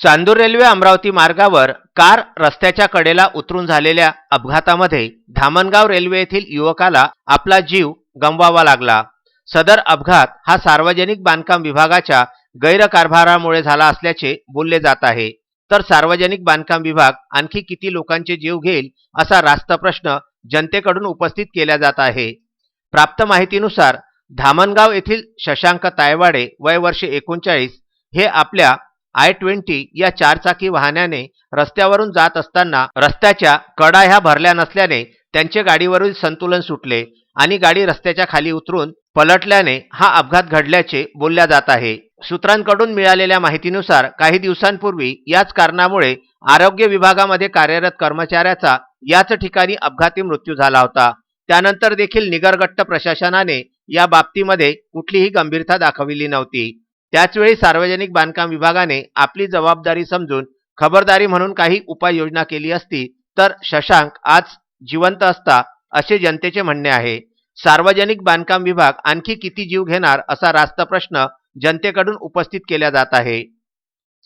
Chandur railway Amravati मार्गावर car रस्त्याच्या कडेला उतरून झालेल्या अपघातामध्ये धामणगाव रेल्वे येथील युवकाला आपला जीव गमवावा लागला. सदर अपघात हा सार्वजनिक बांधकाम विभागाच्या गैरकारभारामुळे झाला असल्याचे बोलले जात आहे. तर सार्वजनिक बांधकाम विभाग आणखी किती लोकांचे जीव घेईल असा रास्त प्रश्न जनतेकडून उपस्थित केला जात आहे. प्राप्त माहितीनुसार धामणगाव येथील शशांक तायवाडे वय वर्ष एकोणचाळीस हे आपल्या आय ट्वेंटी या चारचाकी वाहनाने रस्त्यावरून जात असताना रस्त्याच्या कडा ह्या भरल्या नसल्याने त्यांचे गाडीवरील संतुलन सुटले आणि गाडी रस्त्याच्या खाली उतरून पलटल्याने हा अपघात घडल्याचे बोलल्या जात आहे. सूत्रांकडून मिळालेल्या माहितीनुसार काही दिवसांपूर्वी याच कारणामुळे आरोग्य विभागामध्ये कार्यरत कर्मचाऱ्याचा याच ठिकाणी अपघाती मृत्यू झाला होता. त्यानंतर देखील निगरगट्ट प्रशासनाने या बाबतीमध्ये कुठलीही गंभीरता दाखविली नव्हती. त्याचवेळी सार्वजनिक बांधकाम विभागाने आपली जबाबदारी समजून खबरदारी म्हणून काही उपाययोजना केली असती तर शशांक आज जिवंत असता असे जनतेचे म्हणणे आहे. सार्वजनिक बांधकाम विभाग आणखी किती जीव घेणार असा रास्त प्रश्न जनतेकडून उपस्थित केला जात आहे.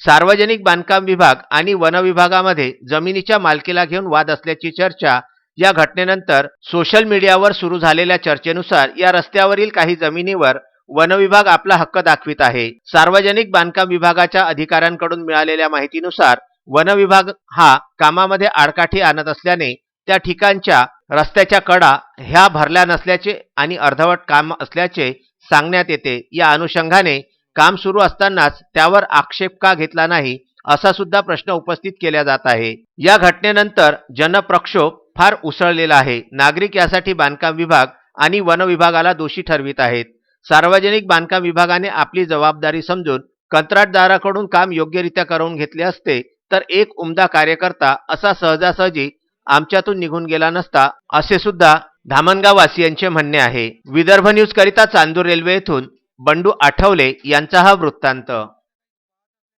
सार्वजनिक बांधकाम विभाग आणि वन विभागामध्ये जमिनीच्या मालकीला घेऊन वाद असल्याची चर्चा या घटनेनंतर सोशल मीडियावर सुरू झालेल्या चर्चेनुसार या रस्त्यावरील काही जमिनीवर वन विभाग आपला हक्क दाखवित आहे. सार्वजनिक बांधकाम विभागाच्या अधिकाऱ्यांकडून मिळालेल्या माहितीनुसार वन विभाग हा कामामध्ये आडकाठी आणत असल्याने त्या ठिकाणच्या रस्त्याच्या कडा ह्या भरल्या नसल्याचे आणि अर्धवट काम असल्याचे सांगण्यात येते. या अनुषंगाने काम सुरू असतानाच त्यावर आक्षेप का घेतला नाही असा सुद्धा प्रश्न उपस्थित केला जात आहे. या घटनेनंतर जनप्रक्षोभ फार उसळलेला आहे. नागरिक यासाठी बांधकाम विभाग आणि वन विभागाला दोषी ठरवित आहेत. सार्वजनिक बांधकाम विभागाने आपली जबाबदारी समजून कंत्राटदाराकडून काम योग्यरित्या करून घेतले असते तर एक उमदा कार्यकर्ता असा सहजासहजी आमच्यातून निघून गेला नसता असे सुद्धा धामणगाववासियांचे म्हणणे आहे. विदर्भ न्यूज करिता चांदूर रेल्वे येथून बंडू आठवले यांचा हा वृत्तांत.